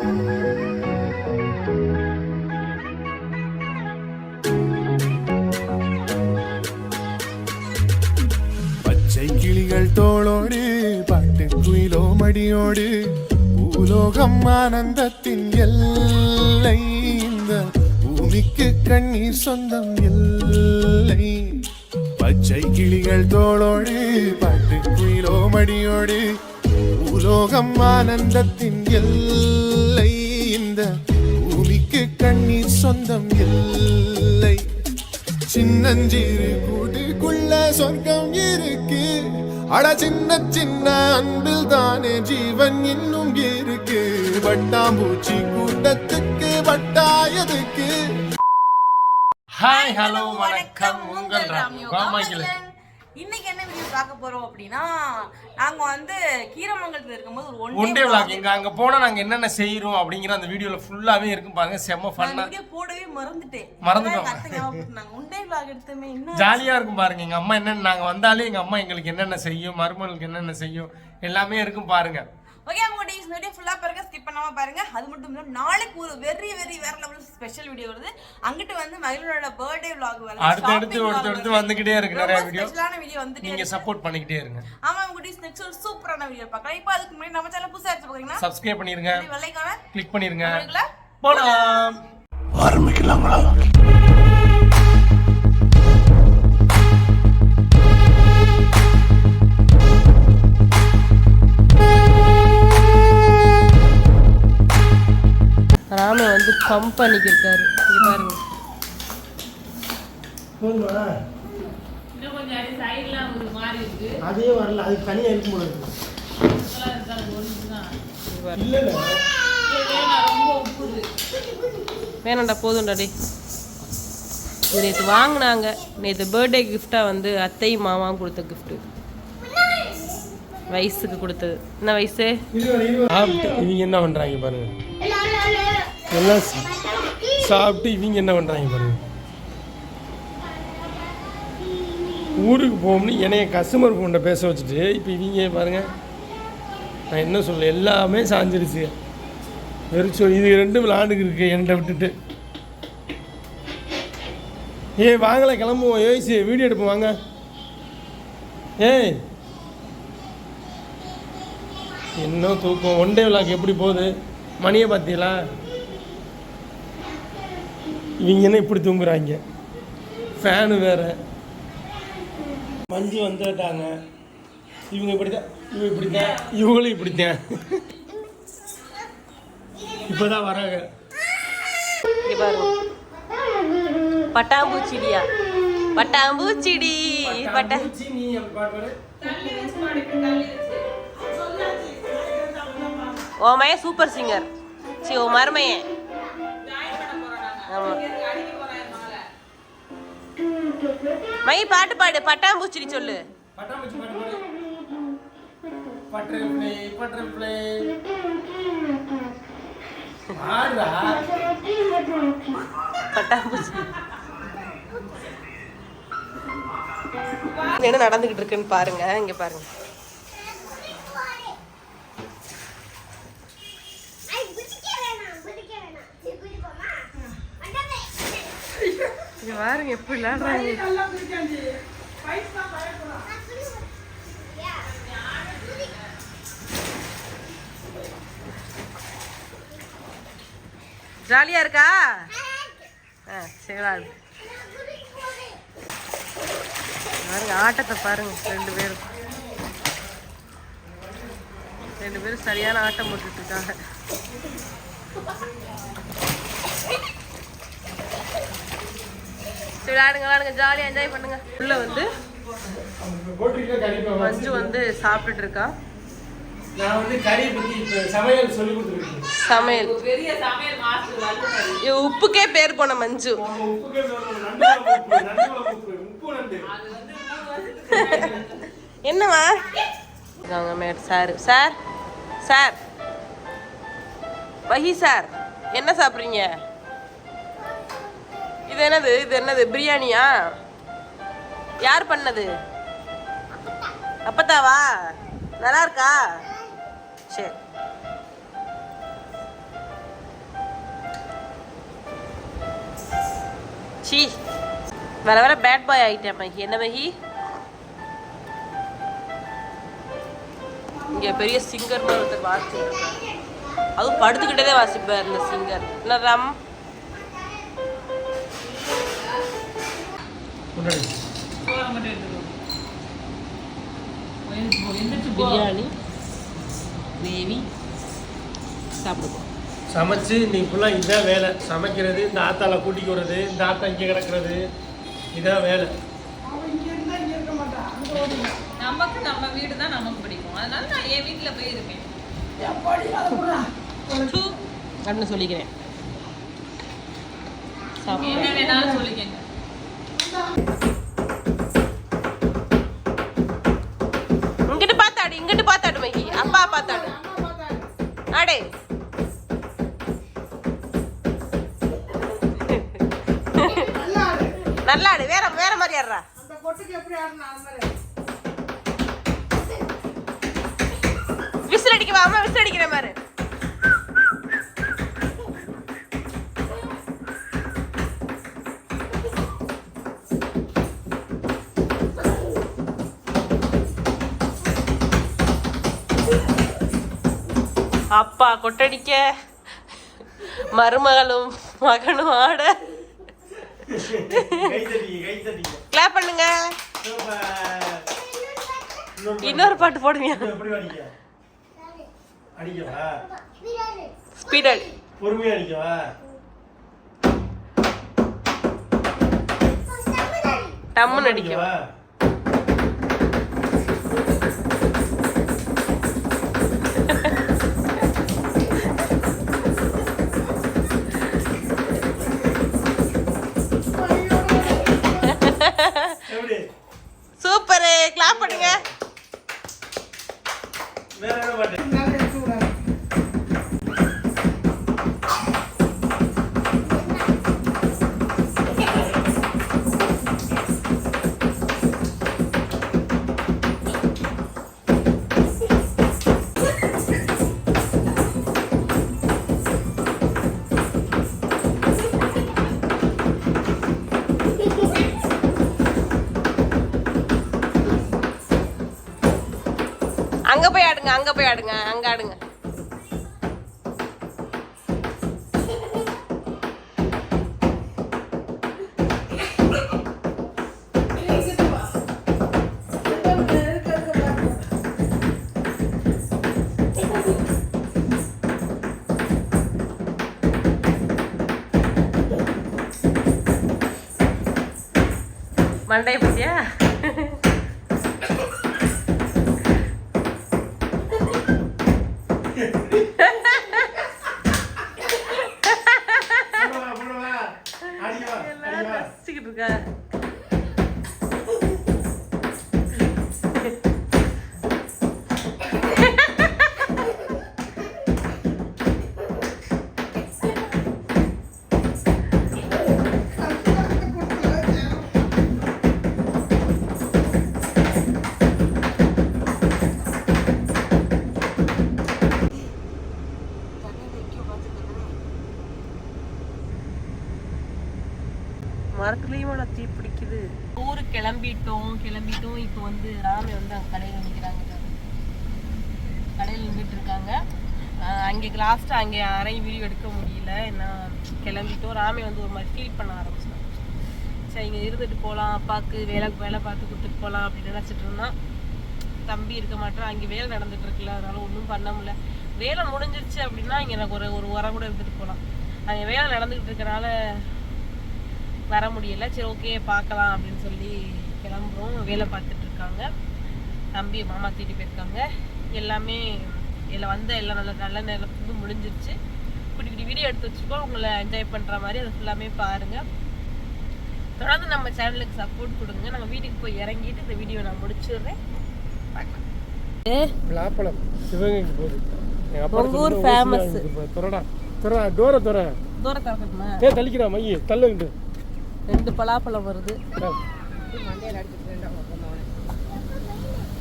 பச்சை கிளிகள் தோளோடு பாட்டு குயிலோ மடியோடு பூலோகம் ஆனந்தத்தின் எல்லை. இந்த பூமிக்கு கண்ணீர் சொந்தம் எல்லை. பச்சை கிளிகள் தோளோடு பாட்டு குயிலோ மடியோடு பூலோகம் ஆனந்தத்தின் எல்லை. சொந்தம் இல்லை. சின்னஞ்சிறு கூட்டுக்குள்ள சொர்க்கம் இருக்கு. அட சின்ன சின்ன அன்பில் தானே ஜீவன் இன்னும் இருக்கு. வட்டாம்பூச்சி கூட்டத்துக்கு வட்டாயதுக்கு ஹாய் ஹலோ வணக்கம். உங்கள் ராம் கோமாக்கில இன்னைக்கு என்ன வீடியோ பார்க்க போறோம் அப்படின்னா நாங்க வந்து கீரமங்கலத்துல இருக்கும்போது ஒரு ஒன் டே விளாக் எங்க அங்க போனா நாங்க என்னென்ன செய்யறோம் அப்படிங்கிற அந்த வீடியோல ஃபுல்லாவே இருக்கும் பாருங்க. செம்ம ஃபன்னா வீடியோ போடவே மறந்துட்டேன். மறந்துட்டோம். ஞாபகப்படுத்தினாங்க ஒன் டே vlog எடுத்தோமே என்ன ஜாலியா இருக்கும் பாருங்க. எங்க அம்மா என்னென்ன நாங்க வந்தாலே எங்க அம்மா எங்களுக்கு என்னென்ன செய்யும் மருமகளுக்கு என்னென்ன செய்யும் எல்லாமே இருக்கும் பாருங்க. ஓகே வீடியோ ஃபுல்லா பாருங்க ஸ்கிப் பண்ணாம பாருங்க. அது மட்டும் இல்ல நாளைக்கு ஒரு வெரி வெரி வேற லெவல் ஸ்பெஷல் வீடியோ வருது. அங்கிட்டு வந்து மகிழனோட பர்த்டே vlog வருது அடுத்தடுத்து shopping vlog அடுத்தடுத்து. வந்துகிட்டே இருக்கு நிறைய வீடியோ ஸ்பெஷலான வீடியோ வந்துட்டே நீங்க. சப்போர்ட் பண்ணிக்கிட்டே இருங்க. ஆமா உங்க டேஸ் நெக்ஸ்ட் ஒரு சூப்பரான வீடியோ பார்க்கலாம். இப்போ அதுக்கு முன்னாடி நம்ம சேனல் புதுசா எடுத்து பாத்தீங்கன்னா சப்ஸ்கிரைப் பண்ணிருங்க. வெள்ளைக்கான கிளிக் பண்ணிருங்க? போலாம். ஆரம்பிக்கலாங்களா ராம வந்து பம்ப் பண்ணிக்கிருக்காரு. இங்க பாருங்க. அதே வரல அது தனியாக இருக்கும் போல இருக்கு. இல்ல இல்ல வேணாண்டா போதும்டா டே இது நேற்று வாங்கினாங்க. நேற்று பர்த்டே கிஃப்டாக வந்து அத்தையும் மாமாவும் கொடுத்த gift. வயசுக்கு கொடுத்தது. என்ன வயசு? இவங்க என்ன பண்றாங்க பாருங்க. எல்லாம் சாப்பிட்டு இவங்க என்ன பண்ணுறாங்க பாருங்க. ஊருக்கு போகணும்னு என்னைய கஸ்டமர் ஃபோன்கிட்ட பேச வச்சுட்டு இப்போ இவங்க பாருங்க நான் என்ன சொல்ல எல்லாமே சாஞ்சிருச்சு. வெறிச்சோ இது ரெண்டும் விளாண்டுக்கு இருக்கு என்கிட்ட விட்டுட்டு. ஏய் வாங்கலை கிளம்புவோம். யோசிச்சு வீடியோ எடுப்போம் வாங்க. ஏய். இன்னும் தூக்கம். ஒன் டே விழாக்கு எப்படி போகுது? மணியை பார்த்தீங்களா? இவங்க என்ன இப்படி தூங்குறாங்க. ஃபேனு வேற. மஞ்சு வந்துட்டாங்க. இவங்க இப்படிதான் இவங்க இப்படித்தான் இவங்களும் இப்படித்தான். இப்போதான் வராங்க. இங்க பாருங்க. பட்டாம்பூச்சிடியா? பட்டாம்பூச்சிடி பட்டா ஓ மையன் சூப்பர் சிங்கர் சி ஓ மருமையன். மை பாட்டு பாடு பட்டாம்பூச்சிடி சொல்லு. பட்டாம்பூச்சி பாட்டு பாடு. Butterfly butterfly. ஆடுறா பட்டாம்பூச்சி. என்ன நடந்துகிட்டு இருக்குன்னு பாருங்க இங்க பாருங்க. இங்க பாருங்க எப்படி விளையாடுறாங்க. ஜாலியா இருக்கா? ஆ சரி. பாருங்க ஆட்டத்தை பாருங்க ரெண்டு பேரும். ரெண்டு பேரும் சரியான ஆட்டம் போட்டுட்டு இருக்காங்க. சரி விளையாடுங்க விளையாடுங்க ஜாலியாக என்ஜாய் பண்ணுங்க. உள்ள வந்து மஞ்சு வந்து சாப்பிட்டுட்டு இருக்கா நான் வந்து கறி பத்தி இப்ப சமையல் உப்புக்கே பேர் போன மஞ்சு. என்னவா மேட் சார். Sir sir. வஹி சார் என்ன சாப்பிட்றீங்க? இது என்னது? இது என்னது? பிரியாணியா? யார் பண்ணது? அப்பத்தாவா? நல்லா இருக்கா? சரி சி. வர வர பேட் பாய் ஆகிட்டேன் மகி. என்ன மகி? இங்கே பெரிய சிங்கர் ஒருத்தர் வாசிச்சுட்டு அதுவும் படுத்துக்கிட்டே வாசிப்பாரு இந்த சிங்கர் என்ன ராம்? பிரியாணி கிரேவி சாப்பிடுவோம். சமைச்சு இன்னைக்கு ஃபுல்லாக இதான் வேலை. சமைக்கிறது இந்த ஆத்தால கூட்டிக்கு வர்றது இந்த ஆத்தா இங்கே கிடக்கிறது இதான் வேலை. நமக்கு நம்ம வீடு தான் நமக்கு பிடிக்கும். அதனால நான் என் வீட்டில் போய் இருப்பேன். அப்படின்னு சொல்லிக்கிறேன் என்ன வேணாலும் சொல்லிக்கங்க. இங்கிட்டு பார்த்தாடு இங்கிட்டு பார்த்தாடு மகி. அப்பா பார்த்தாடு ஆடே. நல்லா ஆடு வேற வேற மாதிரி ஆடுறா. விசில் அடிக்க வாமா அம்மா விசில் அடிக்கிற மாதிரி. அப்பா கொட்டடிக்க. மருமகளும் மகனும் ஆட. கிளாப் பண்ணுங்க. இன்னொரு பாட்டு அடிக்கவா ஸ்பீட் அடி பொறுமையா அடிக்கவா? டம்முன்னு அடிக்கவா? கிளாப் பண்ணுங்க. போய் ஆடுங்க அங்க போய் ஆடுங்க அங்க ஆடுங்க. மண்டே பத்தியா ஊருக்கு கிளம்பிட்டோம். இப்போ வந்து ராமே வந்து அங்கே கடையில் நிற்கிறாங்க கடையில் நின்றுட்டு இருக்காங்க. அங்கே லாஸ்ட்டாக அங்கே யாரையும் வீடியோ எடுக்க முடியல. ஏன்னா கிளம்பிட்டோம். ராமே வந்து ஒரு மாதிரி ஃபீல் பண்ண ஆரம்பிச்சிட்டான். சரி இங்கே இருந்துட்டு போகலாம் அப்பாவுக்கு வேலை வேலை பார்த்து கொடுத்துட்டு போகலாம் அப்படின்னு நினச்சிட்டு இருந்தான். தம்பி இருக்க மாட்டேன். அங்கே வேலை நடந்துட்டு இருக்குல்ல. அதனால ஒன்றும் பண்ண முடியல. வேலை முடிஞ்சிருச்சு அப்படின்னா இங்கே எனக்கு ஒரு ஒரு உரம் கூட இருந்துட்டு போகலாம் அங்கே வேலை நடந்துக்கிட்டு இருக்கனால வர முடியல. சரி ஓகே பார்க்கலாம் அப்படின்னு சொல்லி கிளம்புறோம். வேலை பார்த்துட்டு இருக்காங்க. தம்பி மாமா தீட்டி போயிருக்காங்க. எல்லாமே இதில் வந்த எல்லாம் நல்ல நல்ல நேரம் வந்து முடிஞ்சிருச்சு. குட்டி குட்டி வீடியோ எடுத்து வச்சுருக்கோம். உங்களை என்ஜாய் பண்ணுற மாதிரி அதை ஃபுல்லாமே பாருங்கள் தொடர்ந்து நம்ம சேனலுக்கு சப்போர்ட் கொடுங்க. நாங்கள் வீட்டுக்கு போய் இறங்கிட்டு இந்த வீடியோ நான் முடிச்சிடுறேன். பார்க்கலாம். பலாப்பழம் சிவகங்கைக்கு போகுது. எங்க அப்பா உங்க ஊர் பாரு. திறடா திறடா டோரை திற தூரம் திறக்கட்டுமா ஏ தள்ளிக்கிறா மைய. தள்ளுங்கிட்டு ரெண்டு. பலாப்பழம் வருது.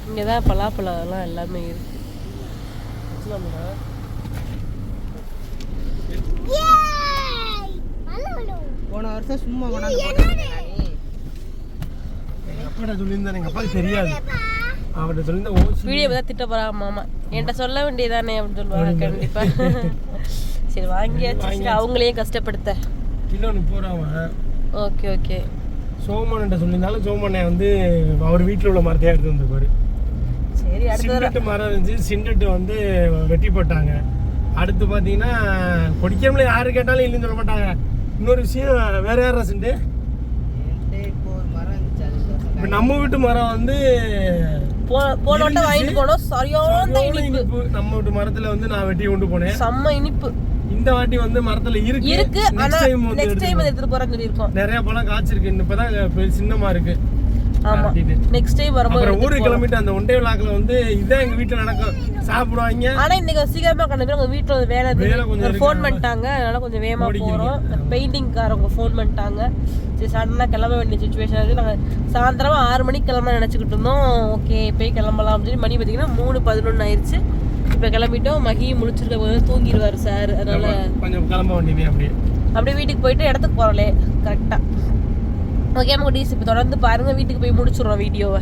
இங்கே தான் பலாப்பழம் எல்லாம் இருக்கு. போன வருஷம் சும்மா. அப்பாட்ட சொல்லியிருந்தேன் எங்கள் அப்பாவுக்கு தெரியாது. அவர்கிட்ட வீடியோ தான் திட்ட போறா மாமா. என்கிட்ட சொல்ல வேண்டியதானே அப்படின்னு சொல்லுவாங்க கண்டிப்பா. சரி வாங்கியாச்சு. அவங்களையும் கஷ்டப்படுத்த. கிலோ முப்பது ரூபா ஓகே ஓகே. சோமன்கிட்ட சொல்லியிருந்தாலும் சோமனை வந்து அவர் வீட்டில் உள்ள மரத்தையே எடுத்து வந்திருப்பாரு. சிண்டட்டு மரம் இருந்துச்சு. சிண்டட்டு வந்து வெட்டி போட்டாங்க. அடுத்து பார்த்தீங்கன்னா கொடிக்காமல யாரு கேட்டாலும் இல்லைன்னு சொல்ல மாட்டாங்க. இன்னொரு விஷயம் வேற யாரா சிண்டு இப்போ நம்ம வீட்டு மரம் வந்து போன சரியான இனிப்பு. நம்ம வீட்டு மரத்துல வந்து நான் வெட்டி கொண்டு போனேன். செம்ம இனிப்பு. இந்த வாட்டி வந்து மரத்துல இருக்கு. இருக்கு. ஆனா வந்து நெக்ஸ்ட் டைம். எடுத்துட்டு போறேன்னு சொல்லியிருக்கோம். நிறைய பழம் காய்ச்சிருக்கு. இப்பதான் சின்னமா இருக்கு. ஆமா. அப்படின்னு. நெக்ஸ்ட் டைம் வரும்போது ஊருக்கு போறோம். கிளம்பிட்டு அந்த ஒண்டே விழாக்குல வந்து இதான் எங்க வீட்டுல நடக்கும். சாப்பிடுவாங்க. ஆனா இன்னைக்கு சீக்கிரமா கிளம்பி உங்க வீட்டுல ஒரு வேலை ஃபோன். பண்ணிட்டாங்க. அதனால கொஞ்சம் வேகமா. போறோம். பெயிண்டிங்காரவங்க ஃபோன் பண்ணிட்டாங்க. சரி சடனா கிளம்ப வேண்டிய சுச்சுவேஷன் இருக்கு நாங்க சாயந்தரமா ஆறு மணிக்கு கிளம்ப நினைச்சுக்கிட்டு இருந்தோம். ஓகே போய் கிளம்பலாம் சொல்லி மணி பாத்தீங்கன்னா மூணு பதினொன்னு ஆயிருச்சு. இப்ப கிளம்பிட்டோம். மகி முழிச்சிருக்க போது தூங்கிடுவாரு சார். அதனால கொஞ்சம் கிளம்ப வேண்டியது அப்படியே. அப்படியே வீட்டுக்கு போயிட்டு இடத்துக்கு போறோம்லே. கரெக்டா ஓகே நம்ம டீஸ் இப்போ தொடர்ந்து பாருங்க. வீட்டுக்கு போய் முடிச்சிடுறோம் வீடியோவை